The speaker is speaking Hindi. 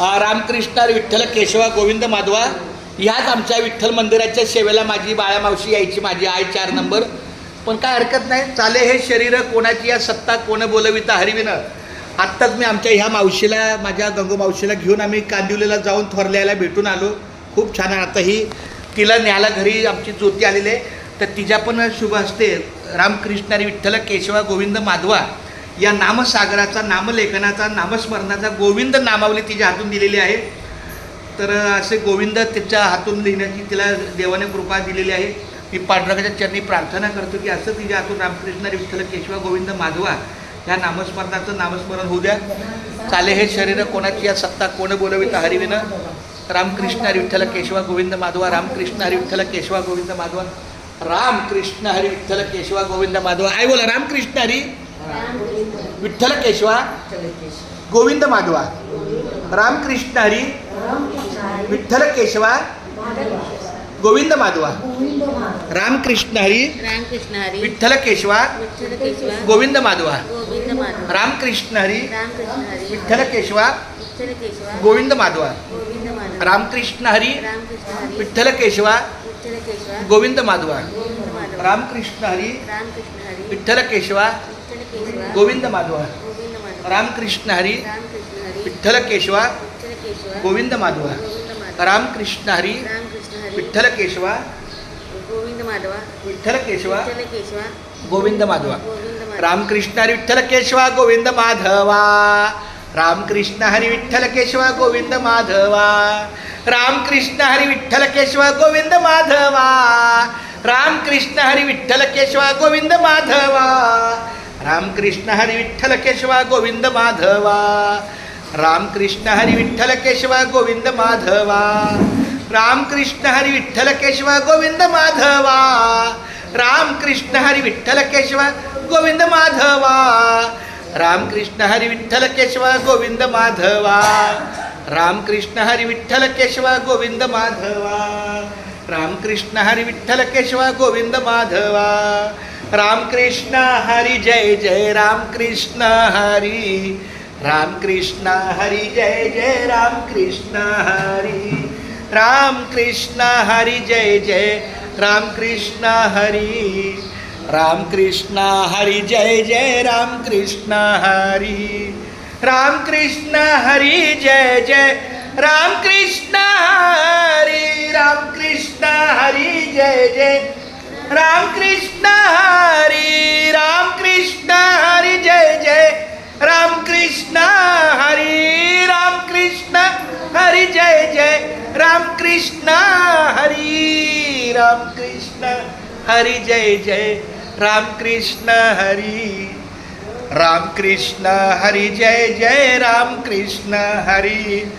रामकृष्ण विठ्ठल केशवा गोविंद माधवा ह्याच आमच्या विठ्ठल मंदिराच्या सेवेला माझी बाळा मावशी यायची माझी आई चार नंबर. पण काय हरकत नाही चाले हे शरीर कोणाची या सत्ता कोण बोलविता हरविनं आत्ताच मी आमच्या ह्या मावशीला माझ्या गंगू मावशीला घेऊन आम्ही कांदिवलीला जाऊन थोरल्याला भेटून आलो. खूप छान आहे. आता ही तिला न्यायला घरी आमची ज्योती आलेली आहे. तर तिच्या पण शुभ असते रामकृष्ण आणि विठ्ठल केशवा गोविंद माधवा या नामसागराचा नामलेखनाचा नामस्मरणाचा गोविंद नामावली तिच्या हातून दिलेली आहे. तर असे गोविंद तिच्या हातून लिहिण्याची तिला देवाने कृपा दिलेली आहे. मी पांडुरंगाच्या चरणी प्रार्थना करतो की असं तिच्या हातून रामकृष्ण हरी विठ्ठल केशवा गोविंद माधवा ह्या नामस्मरणाचं नामस्मरण होऊ द्या. चाले हे शरीर कोणाची या सत्ता कोण बोलवित हरिविनं रामकृष्ण हरी विठ्ठल केशवा गोविंद माधवा. रामकृष्ण हरी विठ्ठल केशवा गोविंद माधवा. रामकृष्ण हरी विठ्ठल केशवा गोविंद माधवा. आई बोला रामकृष्ण हरी विठ्ठल केशवा गोविंद माधवा रामकृष्ण हरी विठ्ठल केशवा गोविंद माधवा रामकृष्ण हरी विठ्ठल केशवा गोविंद माधवा रामकृष्ण हरी विठ्ठल केशवा गोविंद माधवा रामकृष्ण हरी विठ्ठल केशवा गोविंद माधवा रामकृष्ण हरी विठ्ठल केशवा गोविंद माधवा रामकृष्ण हरी विठ्ठल केशवा गोविंद माधवा रामकृष्ण हरी विठ्ठल केशवा गोविंद माधवा विठ्ठल केशवा केशवा गोविंद माधवा गोविंद माधव रामकृष्ण हरी विठ्ठल केशवा गोविंद माधवा रामकृष्ण हरी विठ्ठल केशवा गोविंद माधवा रामकृष्ण हरी विठ्ठल केशवा गोविंद माधवा रामकृष्ण हरी विठ्ठल केशवा गोविंद माधवा रामकृष्ण हरी विठ्ठल केशवा गोविंद माधवा। हरी विठ्ठल केशवा गोविंद माधवा। रामकृष्ण हरी विठ्ठल केशवा गोविंद माधवा। रामकृष्ण हरी विठ्ठल केशवा गोविंद माधवा। हरी विठ्ठल केशवा गोविंद माधवा। हरी विठ्ठल केशवा गोविंद माधवा। हरी विठ्ठल केशवा गोविंद माधवा। रामकृष्ण हरि जय जय राम रामकृष्ण हरी। रामकृष्ण हरी जय जय राम रामकृष्ण हरी। रामकृष्ण हरी जय जय राम रामकृष्ण हरी। रामकृष्ण हरि जय जय राम रामकृष्ण हरी। रामकृष्ण हरी जय जय राम रामकृष्ण हरी। रामकृष्ण हरी जय जय रामकृष्ण हरी रामकृष्ण हरी, जय जय। राम रामकृष्ण हरी रामकृष्ण हरी, जय जय। राम रामकृष्ण हरी रामकृष्ण हरी, जय जय। राम रामकृष्ण हरी रामकृष्ण हरी, जय जय। रामकृष्ण हरी।